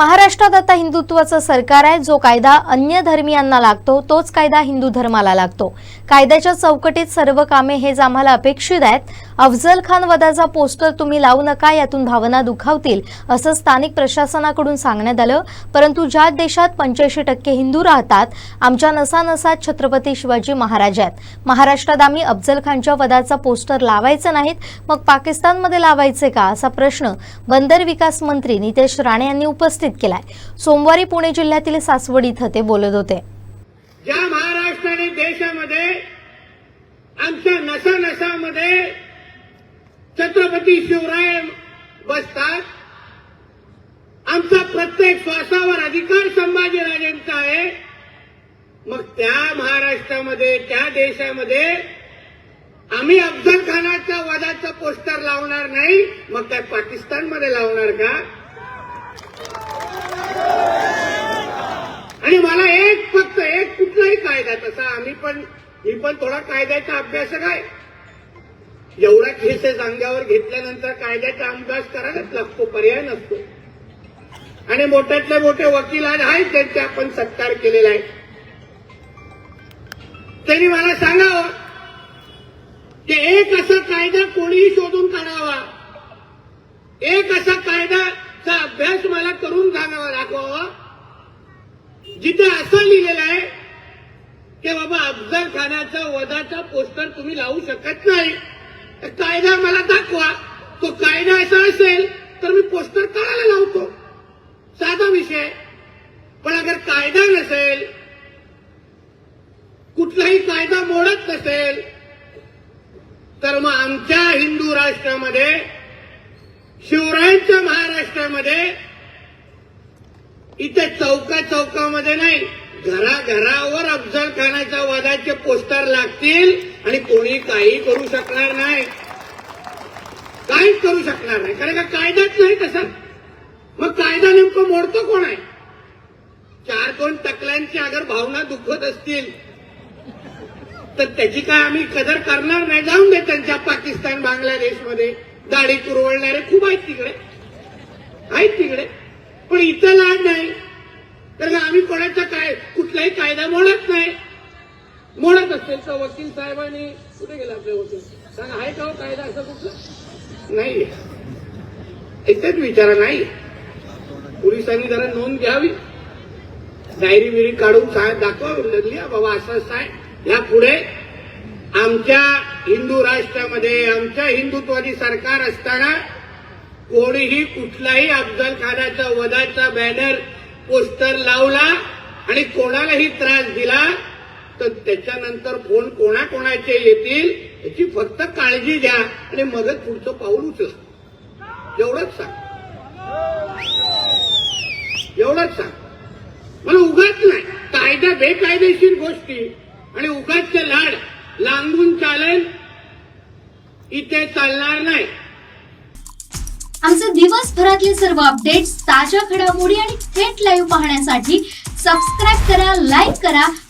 महाराष्ट्रात आता हिंदुत्वाचं सरकार आहे जो कायदा अन्य धर्मियांना लागतो तोच कायदा हिंदू धर्माला लागतो. कायद्याच्या चौकटीत सर्व कामे हेच आम्हाला अपेक्षित आहेत. अफजल खान वदाचा पोस्टर तुम्ही लावू नका यातून भावना दुखावतील असं स्थानिक प्रशासनाकडून सांगण्यात आलं. परंतु ज्या देशात पंच्याऐंशी टक्के हिंदू राहतात आमच्या नसानसात छत्रपती शिवाजी महाराज आहेत. महाराष्ट्रात आम्ही अफजल खानच्या वदाचा पोस्टर लावायचं नाहीत मग पाकिस्तानमध्ये लावायचे का असा प्रश्न बंदर विकास मंत्री नितेश राणे यांनी उपस्थित केलाय. सोमवारी पुणे जिल्ह्यातील सासवड इथं ते बोलत होते. ज्या महाराष्ट्राने देशामध्ये आमच्या नसा नसामध्ये छत्रपती शिवराय बसतात. आमचा प्रत्येक श्वासावर अधिकार संभाजीराजेंचा आहे. मग त्या महाराष्ट्रामध्ये त्या देशामध्ये आम्ही अफजल खानाच्या वधाचं पोस्टर लावणार नाही. मग काय पाकिस्तानमध्ये लावणार का? आणि मला एक फक्त एक कुठलाही कायदा तसा आम्ही पण मी पण थोडा कायद्याचा अभ्यासक आहे. एवढा केसेस अंगावर घेतल्यानंतर कायद्याचा अभ्यास करायलाच लागतो पर्याय नसतो. आणि मोठ्यातले मोठे वकील आज आहेत त्यांचे आपण सत्कार केलेला आहे. त्यांनी मला सांगावं की एक असा कायदा कोणीही शोधून काढावा. एक असा कायदा अभ्यास मला करून जाणावा दाखवावा जिथे असं लिहिलेलं आहे की बाबा अफजल खानाचा वधाचा पोस्टर तुम्ही लावू शकत नाही. तर कायदा मला दाखवा. तो कायदा असा असेल तर मी पोस्टर काढायला लावतो. साधा विषय. पण अगर कायदा नसेल कुठलाही कायदा मोडत नसेल तर मग आमच्या हिंदू राष्ट्रामध्ये शिवरायांच्या महाराष्ट्रामध्ये इथे चौका चौकामध्ये नाही घराघरावर अफजल खाना पोस्टर लागतील आणि कोणी काही करू शकणार नाही. काहीच करू शकणार नाही. कारण का कायदाच नाही तसा. मग कायदा नेमकं मोडतो कोण आहे? चार दोन टकल्यांची अगर भावना दुखत असतील तर त्याची काय आम्ही कदर करणार नाही? जाऊन दे त्यांच्या पाकिस्तान बांगलादेशमध्ये. दाढी कुरवळणारे खूप आहेत तिकडे. आहेत तिकडे. पण इथं लाड नाही. तर आम्ही कोणाचा काय कुठलाही कायदा मोडत नाही. म्हणत असतील तर वकील साहेबांनी? कुठे गेला आपले वकील? सांगा आहे का हो कायदा असं कुठला? नाही. एकदाच विचारा नाही. पोलिसांनी जरा नोंद घ्यावी. डायरी बिरी काढून साहेब दाखवा लिहा बाबा असं साहेब या पुढे आमच्या हिंदू राष्ट्रामध्ये आमच्या हिंदुत्वादी सरकार असताना कोणीही कुठलाही अफजल खानाचा वधाचा बॅनर पोस्टर लावला आणि कोणालाही त्रास दिला तर त्याच्यानंतर फोन कोणाकोणाचे येतील याची फक्त काळजी घ्या आणि मगच पुढचं पाऊल उचला. एवढंच सांग. एवढंच सांग. मला उगाच नाही. कायदा बेकायदेशीर गोष्टी आणि उगाचचे लाड लांबून चालेल इथे चालणार नाही. आमचे दिवसभरातले सर्व अपडेट्स ताज्या घडामोडी आणि थेट लाईव्ह पाहण्यासाठी सबस्क्राईब करा लाईक करा